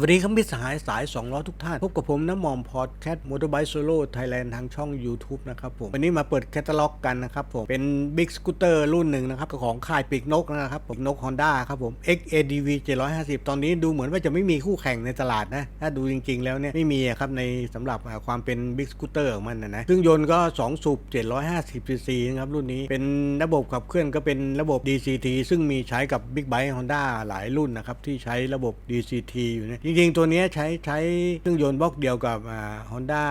สวัสดีครับมิตรสหายสาย2ล้อทุกท่าน พบกับผมน้ำหมอมพอดแคสต์มอเตอร์ไบค์โซโล่ไทยแลนด์ทางช่อง YouTube นะครับผม วันนี้มาเปิดแคตตาล็อกกันนะครับผม เป็นบิ๊กสกูตเตอร์รุ่นหนึ่งนะครับของค่ายปีกนกนะครับผมนก Honda ครับผม XADV 750 ตอนนี้ดูเหมือนว่าจะไม่มีคู่แข่งในตลาดนะ ถ้าดูจริงๆแล้วเนี่ย ไม่มีครับในสำหรับความเป็นบิ๊กสกูตเตอร์ของมันนะนะเครื่องยนต์ก็ 2 สูบ 750 cc นะครับรุ่นนี้เป็นระบบขับเคลื่อนก็เป็นระบบ DCT ซึ่งมีใช้กับ Big Bike Honda หลายรุ่นนะครับที่ใช้ระบบ DCT อยู่เนะจริงๆ ตัวนี้ใช้ใช้เครื่องยนต์บล็อกเดียวกับฮอ่า Honda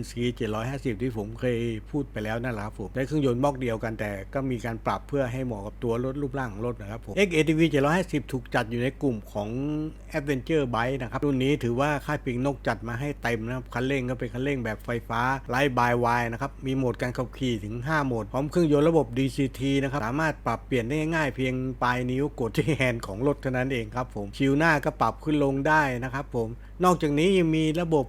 NC 750ที่ผมเคยพูดไปแล้วนั่นแหละครับผมใช้เครื่องยนต์บล็อกเดียวกันแต่ก็มีการปรับเพื่อให้เหมาะกับตัวรถรูปร่างของรถนะครับผม XATV 750 ถูกจัดอยู่ในกลุ่มของ Adventure Bike นะครับรุ่นนี้ถือว่าค่ายปิงนกจัดมาให้เต็มนะครับคันเร่งก็เป็นคันเร่งแบบไฟฟ้าไร้บายวายนะครับมีโหมดการขับขี่ถึง 5 โหมด พร้อมเครื่องยนต์ระบบ DCT นะครับสามารถปรับเปลี่ยนได้ง่ายเพียงปลายนิ้วกดที่แฮนด์ของรถเท่านั้นเองครับผมชิวหน้าก็ปรับขึ้นลงได้ได้นะครับผม นอกจากนี้ยังมีระบบ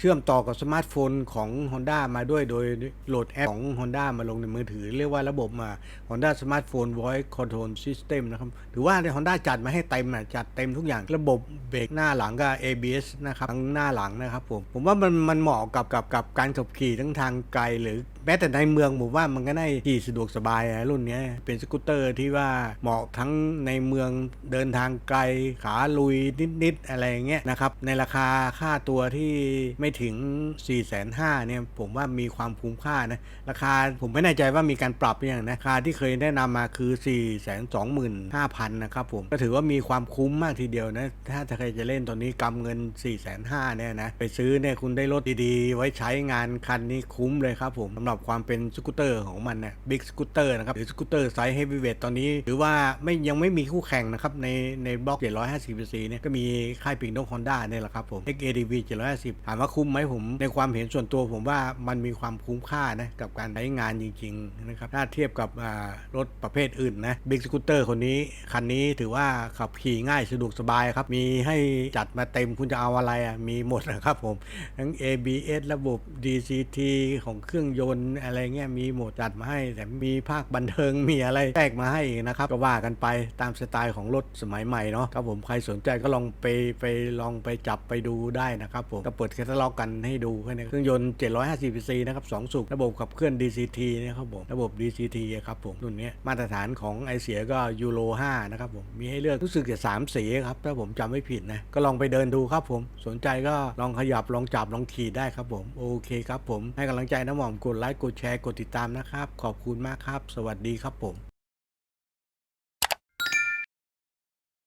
เชื่อมต่อกับสมาร์ทโฟนของ Honda มาด้วยโดยโหลดแอปของ Honda มาลงในมือถือ เรียกว่าระบบมา Honda Smartphone Voice Control System นะครับถือว่าใน Honda จัดมาให้เต็มนะจัดเต็มทุกอย่างระบบเบรกหน้าหลังก็ ABS นะครับทั้งหน้าหลังนะครับผมผมว่ามันมันเหมาะกับกับกับการขับขี่ทั้งทางไกลหรือแม้แต่ในเมืองผมว่ามันก็ได้ขี่สะดวกสบายอะรุ่นนี้เป็นสกูตเตอร์ที่ว่าเหมาะทั้งในเมืองเดินทางไกลขาลุยนิดๆอะไรเงี้ยนะครับในราคาค่าตัวที่ไม่ถึง 4 5 0 0 0เนี่ยผมว่ามีความคุ้มค่านะราคาผมไม่แน่ใจว่ามีการปรับหรือยังนะราคาที่เคยแนะนำมาคือ 4 2 5 0 0 0นะครับผมก็ถือว่ามีความคุ้มมากทีเดียวนะ ถ้าใครจะเล่นตอนนี้กำเงิน 4 5 0 0 0เนี่ยนะไปซื้อเนี่ยคุณได้รถดีๆ ไว้ใช้งานคันนี้คุ้มเลยครับผมสำหรับความเป็นสกูตเตอร์ของมันนะบิ๊กสกูตเตอร์นะครับหรือสกูตเตอร์ไซส์เฮฟวีเวทตอนนี้ถือว่าไม่ยังไม่มีคู่แข่งนะครับในในบล็อก750 cc เนี่ยก็มีค่ายปิงนกฮอนด้าเนี่ยแหละครับผม XADV 750 ถามว่าคุ้มไหมผม ในความเห็นส่วนตัวผมว่ามันมีความคุ้มค่านะกับการใช้งานจริงๆนะครับถ้าเทียบกับรถประเภทอื่นนะบิ๊กสกูตเตอร์คนนี้ คันนี้ถือว่าขับขี่ง่ายสะดวกสบายครับ มีให้จัดมาเต็มคุณจะเอาอะไรอะมีหมดนะครับผม ทั้ง ABS ระบบ DCT ของเครื่องยนต์อะไรเงี้ยมีหมดจัดมาให้ แต่มีภาคบันเทิงมีอะไรแทรกมาให้นะครับก็ว่ากันไปตามสไตล์ของรถสมัยใหม่เนาะครับผมใครสนใจก็ลองไปไปลองไปจับไปดูได้นะครับผมก็เปิดแคตตาล็อกกันให้ดูแค่นี้เครื่องยนต์ 750 cc นะครับ2สูบระบบขับเคลื่อน DCT นะครับผมระบบ DCT ครับผมรุ่นนี้มาตรฐานของไอเสียก็ยูโร5นะครับผมมีให้เลือกรู้สึกจะ3สีครับถ้าผมจำไม่ผิดนะก็ลองไปเดินดูครับผมสนใจก็ลองขยับลองจับลองขี่ได้ครับผมโอเคครับผมให้กำลังใจน้ำหม่อมกดไลค์กดแชร์กดติดตามนะครับ ขอบคุณมากครับ สวัสดีครับผม